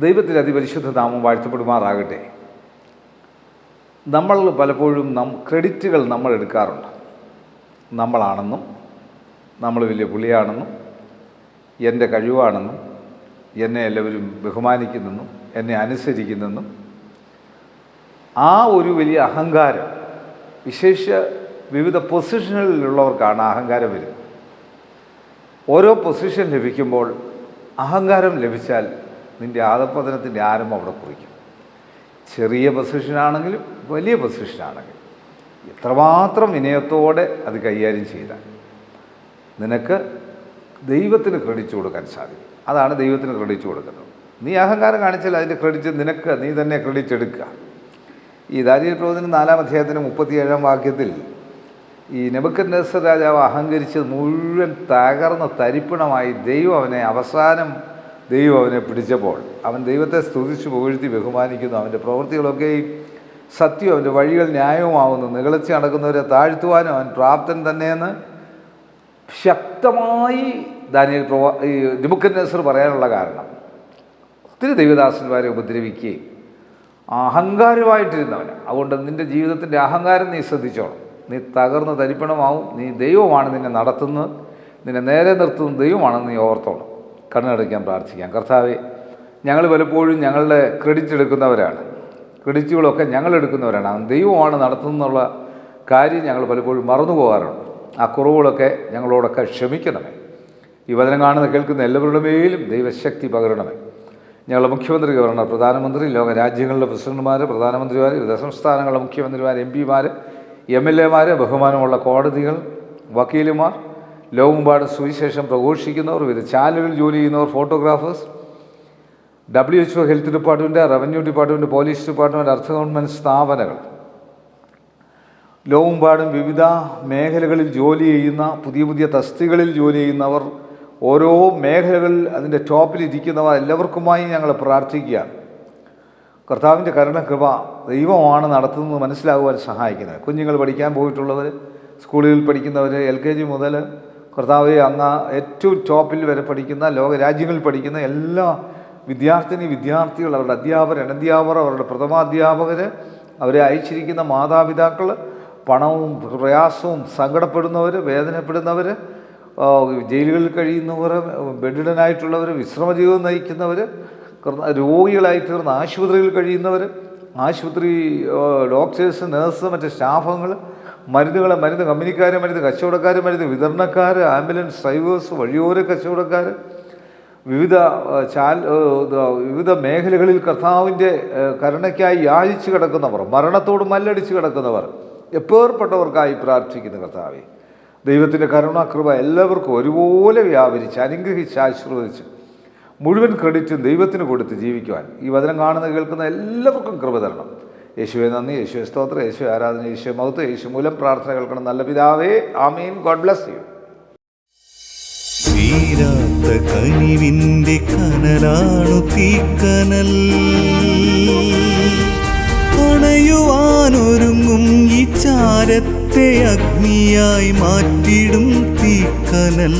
ദൈവത്തിന്റെ അതിപരിശുദ്ധ നാമം വാഴ്ത്തപ്പെടുമാറാകട്ടെ. നമ്മൾ പലപ്പോഴും നം ക്രെഡിറ്റുകൾ നമ്മൾ എടുക്കാറുണ്ട്. നമ്മളാണെന്നും നമ്മൾ വലിയ പുള്ളിയാണെന്നും എന്റെ കഴിവാണെന്നും എന്നെ എല്ലാവരും ബഹുമാനിക്കുന്നെന്നും എന്നെ അനുസരിക്കുന്നെന്നും ആ ഒരു വലിയ അഹങ്കാരം വിശേഷ വിവിധ പൊസിഷനുകളിലുള്ളവർക്കാണ് അഹങ്കാരം വരുന്നത്. ഓരോ പൊസിഷൻ ലഭിക്കുമ്പോൾ അഹങ്കാരം ലഭിച്ചാൽ നിന്റെ ആദപ്പതനത്തിന്റെ ആരംഭം അവിടെ കുറിക്കും. ചെറിയ പൊസിഷനാണെങ്കിലും വലിയ പൊസിഷനാണെങ്കിലും എത്രമാത്രം വിനയത്തോടെ അത് കൈകാര്യം ചെയ്താൽ നിനക്ക് ദൈവത്തിന് ക്രെഡിറ്റ് കൊടുക്കാൻ സാധിക്കും. അതാണ് ദൈവത്തിന് ക്രെഡിറ്റ് കൊടുക്കുന്നത്. നീ അഹങ്കാരം കാണിച്ചാൽ അതിന്റെ ക്രെഡിറ്റ് നിനക്ക് നീ തന്നെ ക്രെഡിറ്റ് എടുക്കുക. ഈ ദാരിയൽ പ്രവചനം നാലാം അധ്യായത്തിന് മുപ്പത്തിയേഴാം വാക്യത്തിൽ ഈ നെബക്കൻ നെസർ രാജാവ് അഹങ്കരിച്ചത് മുഴുവൻ തകർന്ന തരിപ്പണമായി ദൈവം അവനെ അവസാനം ദൈവം അവനെ പിടിച്ചപ്പോൾ അവൻ ദൈവത്തെ സ്തുതിച്ച് പുകഴ്ത്തി ബഹുമാനിക്കുന്നു. അവന്റെ പ്രവൃത്തികളൊക്കെയും സത്യം അവന്റെ വഴികൾ ന്യായവുമാവുന്നു. നികളച്ച് നടക്കുന്നവരെ താഴ്ത്തുവാനും അവൻ പ്രാപ്തൻ തന്നെയെന്ന് ശക്തമായി ദാനിയൽ പ്രവാ ഈ നെസർ പറയാനുള്ള കാരണം. ഒത്തിരി ദൈവദാസന്മാരെ ഉപദ്രവിക്കുകയും അഹങ്കാരമായിട്ടിരുന്നവന്. അതുകൊണ്ട് നിന്റെ ജീവിതത്തിന്റെ അഹങ്കാരം നീ ശ്രദ്ധിച്ചോണം നീ തകർന്ന് തരിപ്പണമാവും. നീ ദൈവമാണ് നിന്നെ നടത്തുന്നത്. നിന്നെ നേരെ നിർത്തുന്ന ദൈവമാണെന്ന് നീ ഓർത്തോണം. കണ്ണടയ്ക്കാൻ പ്രാർത്ഥിക്കാം. കർത്താവെ ഞങ്ങൾ പലപ്പോഴും ഞങ്ങളുടെ ക്രെഡിറ്റ് എടുക്കുന്നവരാണ്. ക്രെഡിറ്റുകളൊക്കെ ഞങ്ങൾ എടുക്കുന്നവരാണ്. ദൈവമാണ് നടത്തുന്നുള്ള കാര്യം ഞങ്ങൾ പലപ്പോഴും മറന്നു പോകാറുണ്ട്. ആ കുറവുകളൊക്കെ ഞങ്ങളോടൊക്കെ ക്ഷമിക്കണമേ. ഈ വചനം കാണുന്ന കേൾക്കുന്ന എല്ലാവരുടെ മേലും ദൈവശക്തി പകരണമേ. ഞങ്ങളുടെ മുഖ്യമന്ത്രി ഗവർണർ പ്രധാനമന്ത്രി ലോക രാജ്യങ്ങളിലെ പ്രസിഡന്റുമാർ പ്രധാനമന്ത്രിമാർ വിവിധ സംസ്ഥാനങ്ങളുടെ മുഖ്യമന്ത്രിമാർ എം പിമാർ എം എൽ എമാർ ബഹുമാനമുള്ള കോടതികൾ വക്കീലുമാർ ലോകമെമ്പാട് സുവിശേഷം പ്രഘോഷിക്കുന്നവർ വിവിധ ചാനലുകളിൽ ജോലി ചെയ്യുന്നവർ photographers W H O health department revenue department police department അർദ്ധ ഗവൺമെന്റ് സ്ഥാപനങ്ങൾ. ലോകമെമ്പാടും വിവിധ മേഖലകളിൽ ജോലി ചെയ്യുന്ന പുതിയ പുതിയ തസ്തികളിൽ ജോലി ചെയ്യുന്നവർ ഓരോ മേഖലകളിൽ അതിന്റെ ടോപ്പിലിരിക്കുന്നവർ എല്ലാവർക്കുമായി ഞങ്ങൾ പ്രാർത്ഥിക്കുകയാണ്. കർത്താവിന്റെ കരുണകൃപ ദൈവമാണ് നടത്തുന്നത് മനസ്സിലാകുവാൻ സഹായിക്കുന്നത്. കുഞ്ഞുങ്ങൾ പഠിക്കാൻ പോയിട്ടുള്ളവർ സ്കൂളുകളിൽ പഠിക്കുന്നവർ എൽ കെ ജി മുതൽ കർത്താവ് അങ്ങ് ഏറ്റവും ടോപ്പിൽ വരെ പഠിക്കുന്ന ലോക രാജ്യങ്ങളിൽ പഠിക്കുന്ന എല്ലാ വിദ്യാർത്ഥിനി വിദ്യാർത്ഥികൾ അവരുടെ അധ്യാപകർ അനധ്യാപകർ അവരുടെ പ്രഥമാധ്യാപകർ അവരെ അയച്ചിരിക്കുന്ന മാതാപിതാക്കൾ പണവും പ്രയാസവും സങ്കടപ്പെടുന്നവർ വേദനപ്പെടുന്നവർ ജയിലുകളിൽ കഴിയുന്നവർ ബെഡിഡനായിട്ടുള്ളവർ വിശ്രമജീവിതം നയിക്കുന്നവർ രോഗികളായി തീർന്ന ആശുപത്രികളിൽ കഴിയുന്നവർ ആശുപത്രി ഡോക്ടേഴ്സ് നേഴ്സ് മറ്റ് സ്റ്റാഫുകൾ മരുന്നുകൾ മരുന്ന് കമ്പനിക്കാർ മരുന്ന് കച്ചവടക്കാർ മരുന്ന് വിതരണക്കാർ ആംബുലൻസ് ഡ്രൈവേഴ്സ് വഴിയോര കച്ചവടക്കാർ വിവിധ ചാൽ വിവിധ മേഖലകളിൽ കർത്താവിന്റെ കരുണയ്ക്കായി യാചിച്ച് കിടക്കുന്നവർ മരണത്തോട് മല്ലടിച്ച് കിടക്കുന്നവർ എപ്പേർപ്പെട്ടവർക്കായി പ്രാർത്ഥിക്കുന്ന കർത്താവെ. ദൈവത്തിന്റെ കരുണാകൃപ എല്ലാവർക്കും ഒരുപോലെ വ്യാപരിച്ച് അനുഗ്രഹിച്ച് ആശീർവദിച്ച് മുഴുവൻ ക്രെഡിറ്റും ദൈവത്തിന് കൊടുത്ത് ജീവിക്കുവാൻ ഈ വചനം കാണുന്ന കേൾക്കുന്ന എല്ലാവർക്കും കൃപ തരണം. യേശുവെ നന്ദി യേശുവെ സ്തോത്രം യേശു ആരാധന യേശു മൗത്ത് യേശു മൂലം പ്രാർത്ഥന കേൾക്കണം. നല്ല പിതാവേ ആമീൻ. God bless you. തീരാത്ത കനിവിന്റെ കനലാണു തീക്കനൽ. അണയുവാനൊരുങ്ങും ഈ ചാരത്തെ അഗ്നിയായി മാറ്റിടും തീക്കനൽ.